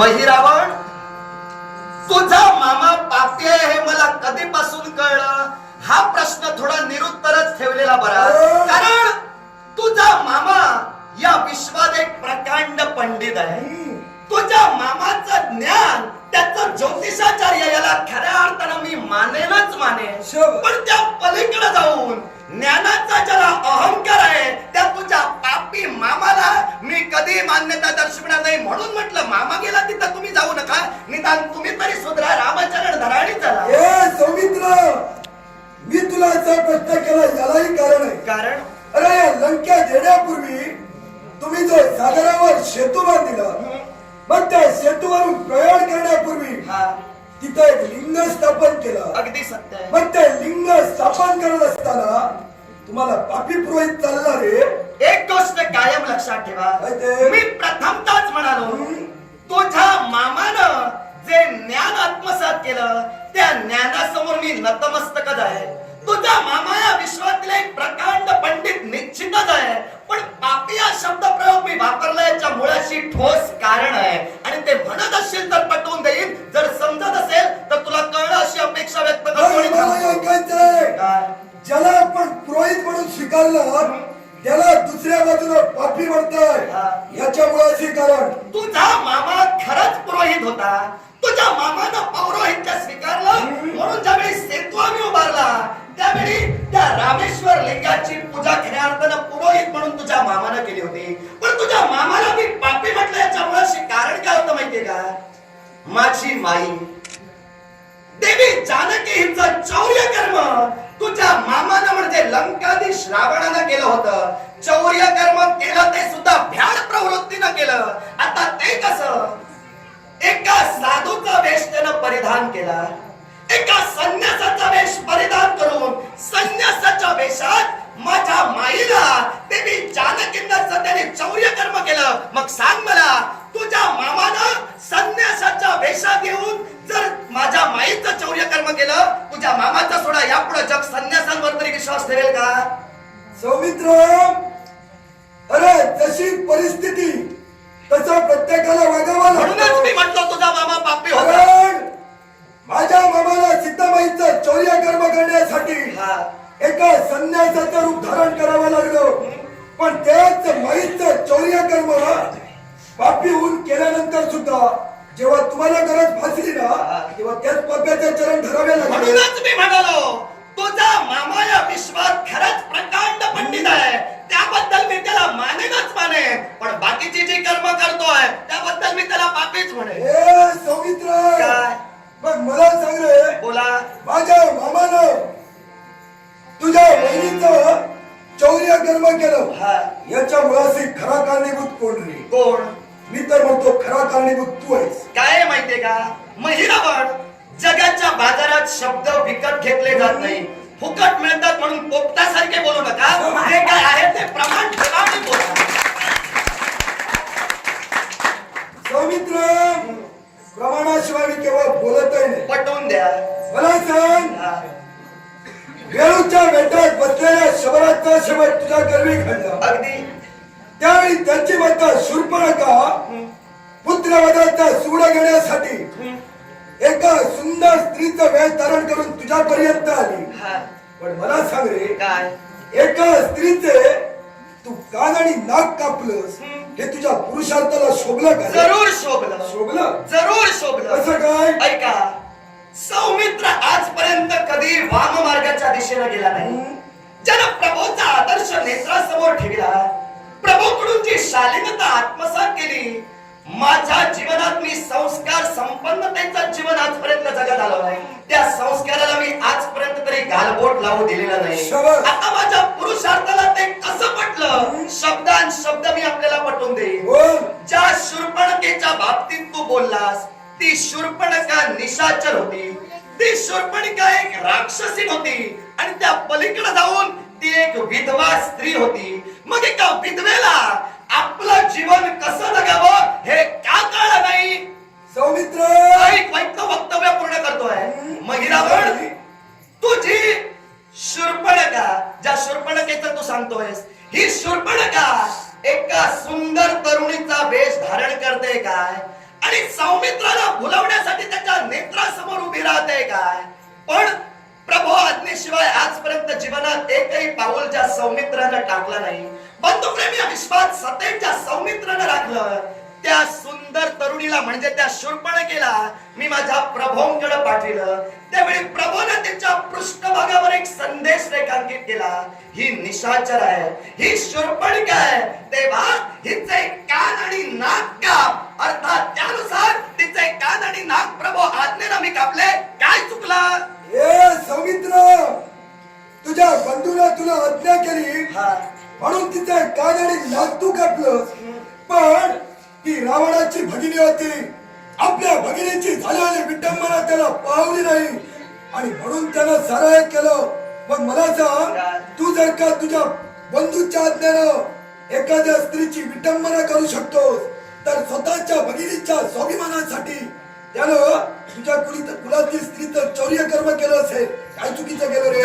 महिरावण तुझा मामा पापी आहे हे मला कधीपासून कळलं? हा प्रश्न थोडा निरुत्तरच ठेवलेला बरा. कारण तुझा मामा या विश्वात एक प्रकांड पंडित आहे. तुझ्या मामाचं ज्ञान त्याचं ज्योतिषाचार्य याला खऱ्या अर्थानं मी मानेनच मानेन. शोभ. पण त्या पलीकडे जाऊन ज्ञानाचा ज्याला अहंकार आहे त्या तुझ्या पापी मामाला मी कधी मान्यता दर्शवणार नाही म्हणून म्हटलं मामा गेला तिथं तुम्ही जाऊ नका निदान तुम्ही तरी सुधरा रामचरण धराणी चला. ए सौमित्र मी तुला असा प्रश्न केला यालाही कारण आहे. कारण? अरे या लंकेत येण्यापूर्वी तुम्ही जो सागरावर सेतू बांधिला मग त्या सेतूवरून प्रयाण करण्यापूर्वी हा. तिथं एक लिंग स्थापन केलं. अगदी सत्य मग ते लिंग स्थापन करत असताना तुम्हाला पापी पुरोहित चालला रे. एक गोष्ट कायम लक्षात ठेवा? मी प्रथमताच म्हणालो तुझ्या मामानं जे ज्ञान आत्मसात केलं त्या ज्ञानासमोर मी नतमस्तकच आहे. तुझा मामा या विश्वातील एक प्रकांड पंडित निश्चितच आहे. पण पापी हा शब्द प्रयोग मी वापरला याच्या मुळाशी ठोस कारण आहे. आणि ते म्हणत असशील तर पटवून देईन. जर समजत असेल तर तुला कळलं अशी अपेक्षा व्यक्त करतो. ज्याला आपण पुरोहित म्हणून स्वीकारलं त्याला दुसऱ्या बाजूला पापी म्हणताय हा. याच्या मुळाशी कारण. तुझा मामा खरंच पुरोहित होता. तुझ्या मामानं पौरोहित्य स्वीकारलं म्हणून ज्यावेळी सेतू आम्ही उभारला त्यावेळी त्या रामेश्वर लिंगाची पूजा खऱ्या अर्थानं पुरोहित म्हणून तुझ्या मामानं केली होती. पण तुझ्या मामाला मी पापी म्हटलं याच्यामुळे कारण काय होतं माहितीये का? माझी माई देवी जानकी हिचं चौर्य कर्म तुझ्या मामानं म्हणजे लंकाधीश रावणानं केलं होतं. चौर्य कर्म केलं ते सुद्धा भ्याड प्रवृत्तीनं केलं. आता ते कसं? एका साधूचा वेश त्यानं परिधान केला. एका संन्यासाचा वेश परिधान करून संन्यासाच्या वेशात माझ्या माईला ते मी जानकींना त्याने चौर्य कर्म केलं. मग सांग मला तुझ्या मामानं संन्यासाच्या वेशात येऊन जर माझ्या माईचं चौर्य कर्म केलं तुझ्या मामाचा सोडा यापुढे जग संन्यासांवर तरी विश्वास ठेवेल का? सौमित्र अरे जशी परिस्थिती तसा प्रत्येकाला वागावा म्हणूनच मी म्हटलं तुझा मामा पापी होता. माझ्या मामाला सीतामाईचं चौर्य कर्म करण्यासाठी. एका संन्यासाचं रूप धारण करावं लागलं. पण त्याच माईचं चौर्य कर्म पापी होऊन केल्यानंतर सुद्धा जेव्हा तुम्हाला गरज भासली ना तेव्हा त्याच पाप्याचे चरण धरावे लागले. म्हणूनच मी म्हणालो तुझा मामा या विश्वात खरंच प्रकांड पंडित आहे. त्याबद्दल मी त्याला मानेनच माने पण बाकीची जी कर्म करतोय त्याबद्दल मी त्याला पापीच म्हणे. ए सौमित्र! काय? मग मला सांग रे बोला. माझ्या मामानं तुझ्या बहिणीचं चौर्य कर्म केलं. हा. याच्या मुळाशी खरा कारणीभूत कोण रे? कोण? मी तर म्हणतो खरा कारणीभूत तू आहे. माहितीये का महिरावण जगाच्या बाजारात शब्द विकत घेतले जात नाही. फुकट मिळतात म्हणून पोपटासारखे बोलू नका. जे काय आहे ते प्रमाण ठेवा बोला. सौमित्र प्रमाणाशिवाय मी बोलतही नाही. पटवून द्या. मला सांग हा. वेळूच्या बेटात बसलेल्या शबराचा शेवट तुझ्या गर्वी घडला अगदी. त्यावेळी त्यांची माता शूर्पणखा पुत्रवधाचा सूड घेण्यासाठी एका सुंदर स्त्रीचं वेळ धारण करून तुझ्यापर्यंत आली. पण मला सांग रे काय? एका स्त्रीचे तू कान आणि नाक कापलंस हे तुझ्या पुरुषार्थाला शोभलं का? जरूर शोभलं. शोभलं? जरूर शोभलं. असं काय? ऐका सौमित्र आजपर्यंत कधी वाम मार्गाच्या दिशेने गेला नाही. ज्यानं प्रभूचा आदर्श नेत्रासमोर ठेवला प्रभूकडून जी शालीनता आत्मसात केली माझ्या जीवनात मी संस्कार संपन्नतेचं जीवन आजपर्यंत जगत आलो आहे त्या संस्काराला मी आजपर्यंत तरी गालबोट लावू दिलेला नाही. आता माझ्या पुरुषार्थाला ते कसं पटलं? शब्दान शब्द मी आपल्याला पटवून देईन. बोल. ज्या शूर्पणखेच्या बाबतीत तू बोललास ती शूर्पणखा निशाचर होती. ती शूर्पणखा एक राक्षसी होती. आणि त्या पलीकडे जाऊन ती एक विधवा स्त्री होती. मग एका विधवेला आपलं जीवन कसं जगावं हे का कळलं नाही? सौमित्र! वैक्त वक्तव्य पूर्ण करतोय? महिरावण तुझी शूर्पणखा ज्या शूर्पणखेचं तू सांगतोयस ही शूर्पणखा एका सुंदर तरुणीचा वेश धारण करते काय? आणि सौमित्राला भुलवण्यासाठी त्याच्या नेत्रासमोर उभी राहते काय? पण प्रभू आज्ञेशिवाय आजपर्यंत जीवनात एकही पाऊल ज्या सौमित्रानं टाकलं नाही बंधुप्रेमी विश्वात सतेज ज्या सौमित्रानं राखलं. त्या सुंदर तरुणीला म्हणजे त्या शूर्पणखेला मी माझ्या प्रभोंकडे पाठविलं. त्यावेळी प्रभूने तिच्या पृष्ठभागावर एक संदेश रेखांकित केला. ही निशाचर आहे ही शूर्पणख आहे तेव्हा हिचे कान आणि नाक काप. अर्थात त्यानुसार तिचे कान आणि नाक प्रभू आज्ञेनं मी कापले. काय चुकलं? ए सौमित्र तुझ्या बंधूला तुला आज्ञा केली. म्हणून तिचे कान आणि नाक तू कापलं पण ती रावणाची भगिनी होती. आपल्या भगिनीची झालेली विटंबना त्याला पावली नाही. आणि म्हणून त्यानं सराय केलं. मग मला सांग तू जर का तुझ्या बंधूच्या आज्ञानं एखाद्या स्त्रीची विटंबना करू शकतोस तर स्वतःच्या भगिनीच्या स्वाभिमानासाठी त्यानं तुझ्या कुलीत कुलातील स्त्रीचं चौर्य कर्म केलं असेल. काय चुकीचं केलं रे?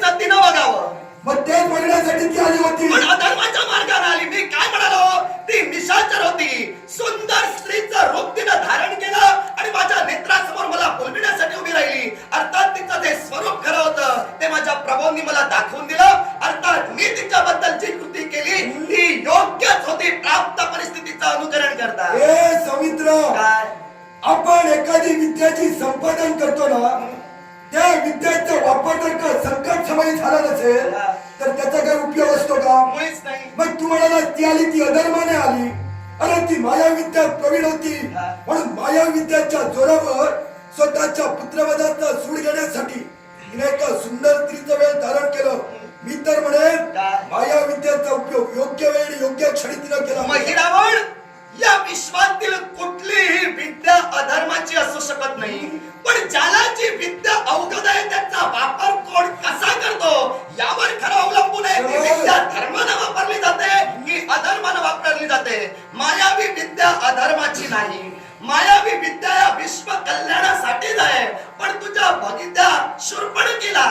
करावं तिचं तिनं बघावं. मग तेच बघण्यासाठी ती आली होती. पण अधर्माच्या मार्गाने आली. मी काय म्हणालो? ती निशाचर होती. सुंदर स्त्रीचं रूप तिनं धारण केलं आणि माझ्या नेत्रासमोर मला बोलविण्यासाठी उभी राहिली. अर्थात तिचं जे स्वरूप खरं होतं ते माझ्या प्रभूंनी मला दाखवून दिलं. अर्थात मी तिच्याबद्दल जी कृती केली ती योग्यच होती. प्राप्त परिस्थितीचं अनुकरण करता. ए सौमित्र काय? आपण एखादी विद्याची संपादन करतो ना त्या विद्याचा वापर जर का संकट समय झाला नसेल. तर त्याचा काय उपयोग असतो का? मग तू म्हणाला ती आली ती अधर्माने आली. अरे ती माया विद्यात प्रवीण होती. म्हणून माया विद्याच्या जोरावर स्वतःच्या पुत्रवधाचा सूड घेण्यासाठी तिने एका सुंदर स्त्रीचं वेळ धारण केलं. मी तर म्हणेन काय? माया विद्याचा उपयोग योग्य वेळी योग्य क्षणी तिनं केला. या विश्वातील कुठलीही विद्या अधर्माची असू शकत नाही. पण ज्याला जी विद्या अवगत आहे त्याचा वापर कोण कसा करतो यावर खरं अवलंबून आहे. ती विद्या धर्मानं वापरली जाते की अधर्मानं वापरली जाते. मायावी विद्या अधर्माची नाही. मायावी विद्या या विश्व कल्याणासाठीच आहे. पण तुझ्या भगित्या शूर्पणखीला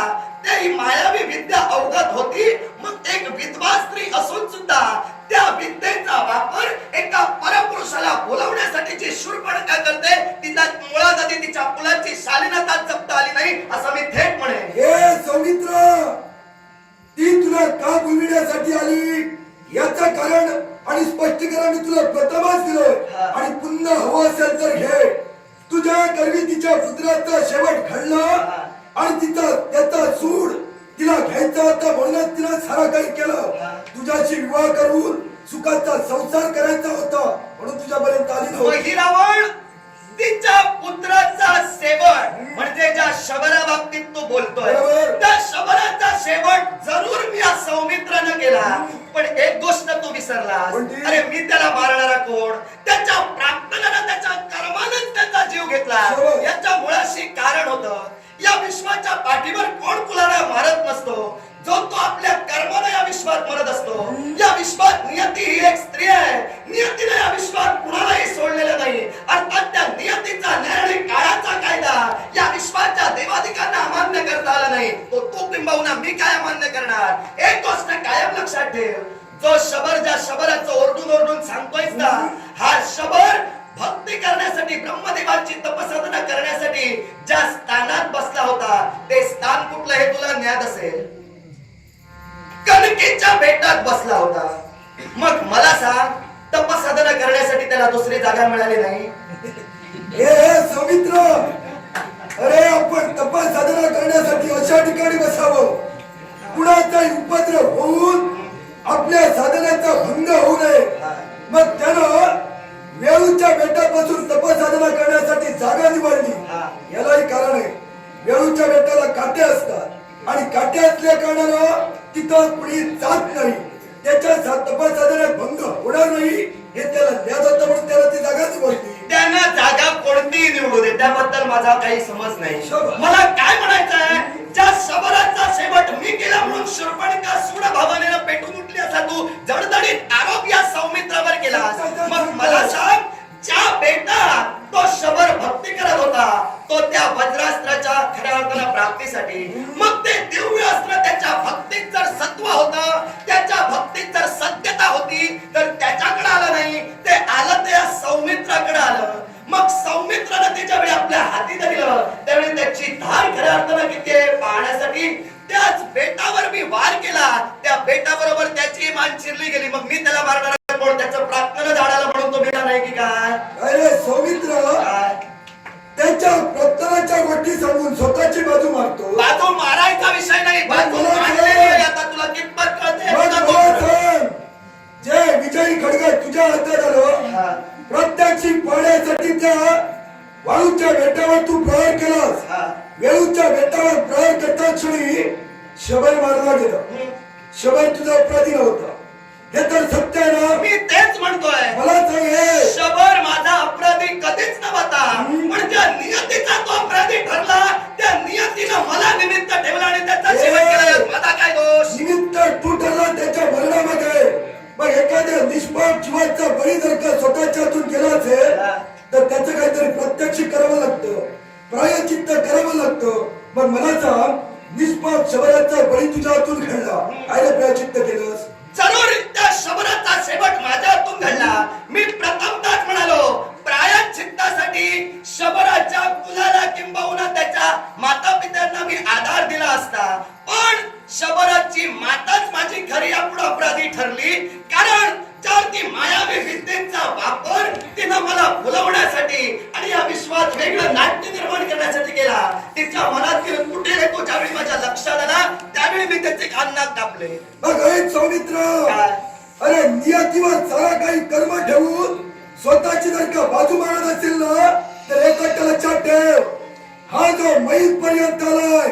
ते ही मायावी विद्या अवगत होती का बोलविण्यासाठी आली याचं कारण आणि स्पष्टीकरण मी तुला प्रथमच दिलं. आणि पुन्हा हवं असेल तर घे तुझ्या गर्वी तिच्या पुत्राचा शेवट घडला. आणि तिचा त्याचा सूड तिला घ्यायचा होता म्हणूनच तिला सारा काही केलं. तुझ्याशी विवाह करून सुखाचा संसार करायचा होता म्हणून तुझ्यापर्यंत आली नव्हती तिच्या पुत्राचा सेवक म्हणजे ज्या शबरा बाबतीत तू बोलतोय. त्या शबराचा शेवट जरूर मी या सौमित्रानं केला. पण एक गोष्ट तू विसरलास कोणती? अरे मी त्याला मारणारा कोण? त्याच्या प्रार्थनेनं त्याच्या कर्मानंच त्याचा जीव घेतला. शेवट. याच्या मुळाशी कारण होतं. या विश्वाच्या पाठीवर कोण कुणाला मारत नसतो? जो तो आपल्या कर्माने या विश्वात मरत असतो या विश्वात नियती ही एक स्त्री आहे. नियतीने या विश्वात कुणालाही सोडलेलं नाही. अर्थात त्या नियतीचा न्याय आणि काळाचा कायदा या विश्वाच्या देवाधिकांना अमान्य करता आला नाही. तो तू किंबहुना मी काय अमान्य करणार? एक गोष्ट कायम लक्षात ठेव. जो शबर ज्या शबराचं ओरडून ओरडून सांगतोय ना हा शबर भक्ती करण्यासाठी ब्रह्मदेवाची तपसाधना करण्यासाठी ज्या स्थानात बसला होता ते स्थान कुठलं हे तुला ज्ञात असेल? कणकेच्या बेटात बसला होता. मग मला सांग तपसाधना करण्यासाठी त्याला दुसरी जागा मिळाली नाही? हे सौमित्र! अरे आपण तपास साधना करण्यासाठी अशा ठिकाणी बसावं. कुणाचाही उपद्रव होऊन आपल्या साधनाचा भंग सौमित्र? त्याच्या प्रत्यनाच्या गोष्टी सांगून स्वतःची बाजू मारतो बाजू मारायचा विषय नाही बाजू. आता तुला कळते जे विजयी खडग तुझ्या हातात आलं. प्रत्यक्षी पळण्यासाठी त्या वाळूच्या बेटावर तू प्रहार केलास हा. वेळूच्या बेटावर प्रहार करता क्षणी शबल मारला गेला. शबल तुझा अपराधी नव्हता हे तर सत्य आहे ना मी तेच म्हणतोय मला सांग हे शबर किंबहुना त्याच्या माता पित्यांना मी आधार दिला असता. पण शबराची माताच माझी खरी यापुढे अपराधी ठरली. कारण जर ती मायावी विद्येचा वापर तिनं मला आणि या विश्वात वेगळं नाट्य निर्माण करण्यासाठी केला तिच्या मनात तिनं कुठे रे तो? ज्यावेळी माझ्या लक्षात आला त्यावेळी मी त्याचे खाननाक कापले ऐक सौमित्र? अरे नियतीवर सारा काही कर्म ठेवून स्वतःची जर का बाजू मारत असेल ना पर्यंत आलाय.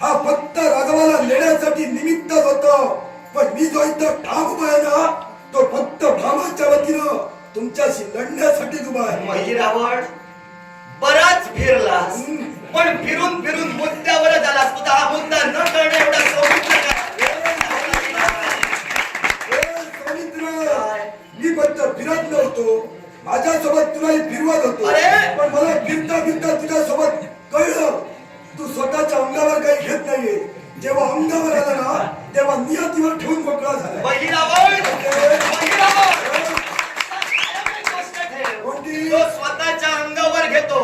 हा फक्त राघवाला नेण्यासाठी निमित्तच होतो. पण मी जो इथं ठाम उभा आहे ना तो फक्त भामाच्या वतीनं तुमच्याशी लढण्यासाठी उभा आहे. महिरावण बराच फिरलास. पण फिरून फिरून मुद्द्यावर झालास तुझा हा मुद्दा न कळणे एवढा सौमित्र मी फक्त फिरत नव्हतो. माझ्यासोबत तुलाही फिरवत होतो! पण मला फिरता जेव्हा अंगावर आला ना तेव्हा नियतीवर ठेवून मोकळा झाला. कोणती? तो स्वतःच्या अंगावर घेतो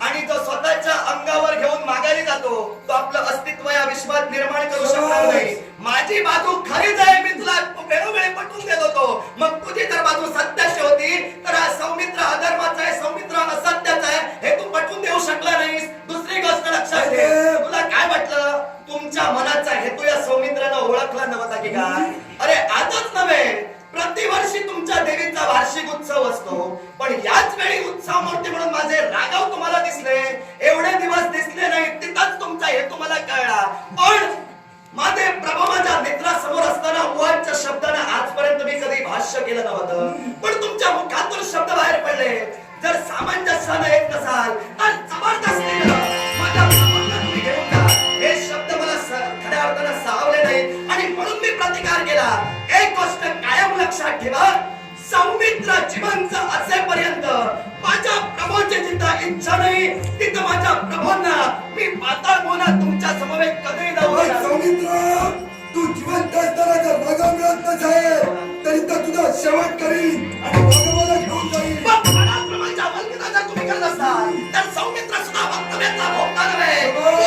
आणि तो स्वतःच्या अंगावर घेऊन माघारी जातो. तो आपलं अस्तित्व या विश्वात निर्माण करू शकणार नाही. माझी बाजू खरीच आहे. मी तुला वेळोवेळी पटवून देत होतो. मग तुझी जर बाजू सत्याची होती. मनाचा हेतू या सौमित्रानं ओळखला नव्हता की काय अरे आजच नव्हे. प्रतिवर्षी तुमच्या देवीचा वार्षिक उत्सव असतो. पण याच वेळी उत्सव मूर्ती म्हणून माझे राघव तुम्हाला दिसले. एवढे दिवस दिसले नाही तिथंच तुमचा हेतू मला कळला. पण माझे प्रभा माझ्या मित्रासमोर असताना उहांच्या शब्दानं आजपर्यंत मी कधी भाष्य केलं नव्हतं. पण तुमच्या मुखातून शब्द बाहेर पडले. जर सामंजस्यानं येत नसाल तर जबरदस्तीनं ठेवा सौमित्र जिवंत असेपर्यंत माझ्या प्रभूची जिथं इच्छा नाही तिथं माझ्या प्रभूंना मी पाताळ बोला तुमच्या समवेत कधी जाऊ. सौमित्र तू जिवंत असताना जर राघव मिळत नसेल तरी तर तुझा शेवट करीन आणि राघवाला घेऊन जाईल पण पराक्रमाच्या वल्गनाचा तुम्ही करत असाल तर सौमित्र सुद्धा वक्तव्याचा भोगता नव्हे.